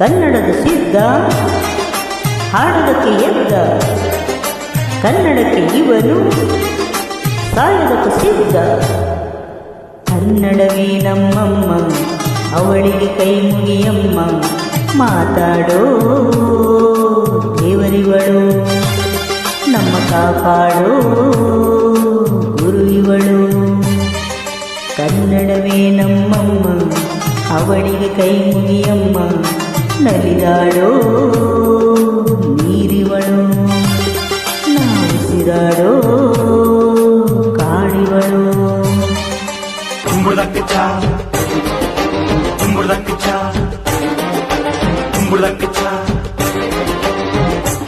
ಕನ್ನಡದ ಸಿದ್ಧ ಹಾಡೋದಕ್ಕೆ ಎದ್ದ, ಕನ್ನಡಕ್ಕೆ ಇವನು, ಸಾಯೋದಕ್ಕೆ ಸಿದ್ಧ. ಕನ್ನಡವೇ ನಮ್ಮಮ್ಮ, ಅವಳಿಗೆ ಕೈ ಮುಗಿಯಮ್ಮ, ಮಾತಾಡೋ ದೇವರಿವಳು, ನಮ್ಮ ಕಾಪಾಡೋ ಗುರು ಇವಳು ಕನ್ನಡವೇ ನಮ್ಮಮ್ಮ, ಅವಳಿಗೆ ಕೈ ಮುಗಿಯಮ್ಮ ನಲಿದಾಡೋ ನೀರಿವಳು ನಾವಿಸಿದಾಡೋ ಕಾಡಿವಳು ಕುಂಬಳಕ್ಕಿಚ್ಚ ಕುಂಬಳಕ್ಕಿಚ್ಚ ಕುಂಬಳಕ್ಕಿಚ್ಚ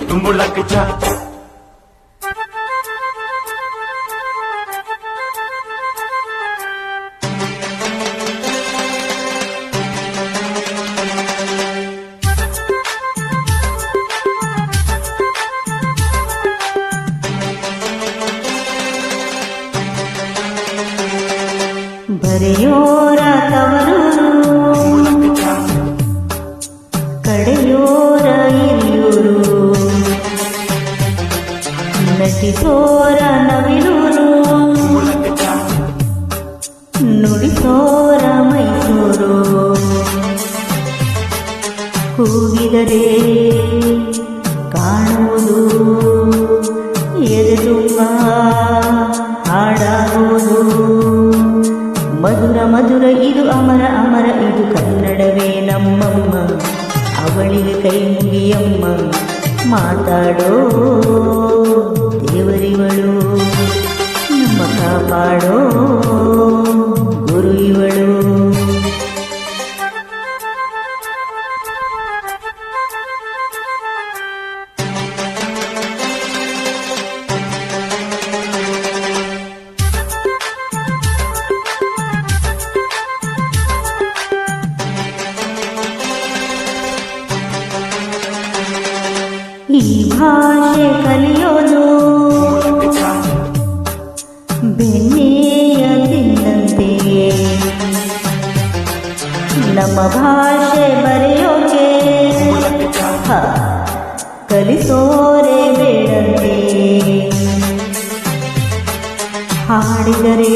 ಕುಂಬಳಕ್ಕಿಚ್ಚ ಬರೆಯೋರ ತವರೂರು ಕುಂಬಳಕ್ಕಿಚ್ಚ ಕಡೆಯೋರ ಹಿರಿಯೂರು ನಟಿಸೋರ ನವಿಲೂರು ಕುಂಬಳಕ್ಕಿಚ್ಚ ನುಡಿಸೋರ ಮೈಸೂರು ಕೂಗಿದರೆ ಅಮರ ಅಮರ ಇದು ಕನ್ನಡವೇ ನಮ್ಮಮ್ಮ ಅವಳಿಗೆ ಕೈ ಮುಗಿಯಮ್ಮ ಮಾತಾಡೋ ದೇವರಿವಳು ನಮ್ಮ ಕಾಪಾಡೋ ಈ ಭಾಷೆ ಕಲಿಯೋದು ಕುಂಬಳಕ್ಕಿಚ್ಚ ಬೆಣ್ಣೆಯ ತಿಂದಂತೆ ನಮ್ಮ ಭಾಷೆ ಬರೆಯೋಕೆ ಕುಂಬಳಕ್ಕಿಚ್ಚ ಹ, ಕಲಿಸೋರೆ ಬೇಡಂತೆ ಹಾಡಿದರೆ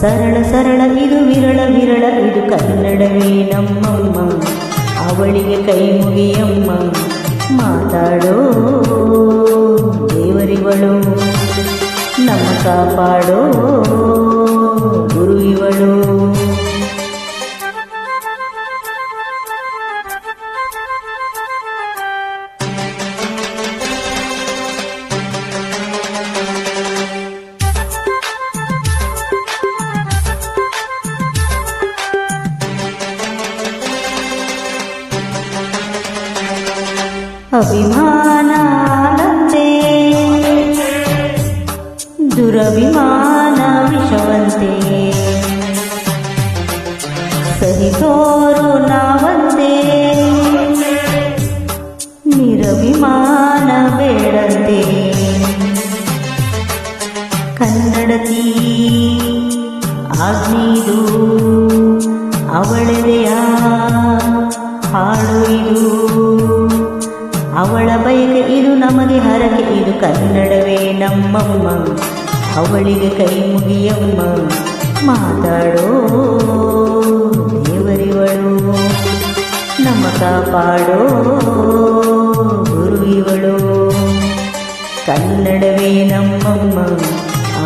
ಸರಳ ಸರಳ, ಇದು ವಿರಳ ವಿರಳ, ಇದು ಕನ್ನಡವೇ ನಮ್ಮಮ್ಮ. ಅವಳಿಗೆ ಕೈ ಮುಗಿಯಮ್ಮ. ಮಾತಾಡೋ ದೇವರಿಗಳು ನಮ್ಮ ಕಾಪಾಡೋ ಅಭಿಮಾನ ನಂತೆ ದುರಭಿಮಾನ ವಿಷವಂತೆ ಸಹಿಸೋರು ನಾವಂತೆ ನಿರಭಿಮಾನ ಬೇಡಂತೆ ಕನ್ನಡತಿ ಆಗ್ನೀದು ನಮಗೆ ಹರಕೆ ಇದು ಕನ್ನಡವೇ ನಮ್ಮಮ್ಮ. ಅವಳಿಗೆ ಕೈ ಮುಗಿಯಮ್ಮ. ಮಾತಾಡೋ ದೇವರಿವಳು. ನಮ್ಮ ಕಾಪಾಡೋ ಗುರು ಇವಳು ಕನ್ನಡವೇ ನಮ್ಮಮ್ಮ.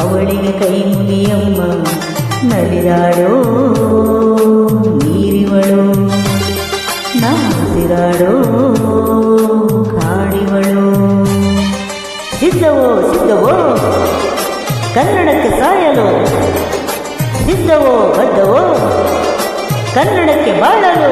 ಅವಳಿಗೆ ಕೈ ಮುಗಿಯಮ್ಮ. ನಲಿದಾಡೋ ನೀರಿವಳು. ನಮ್ಮ ಕಾಡಿವಳು ಸಿದ್ಧವೋ ಸಿದ್ಧವೋ? ಕನ್ನಡಕ್ಕೆ ಸಾಯಲು ಸಿದ್ಧವೋ ಬದ್ಧವೋ? ಕನ್ನಡಕ್ಕೆ ಬಾಳಲು?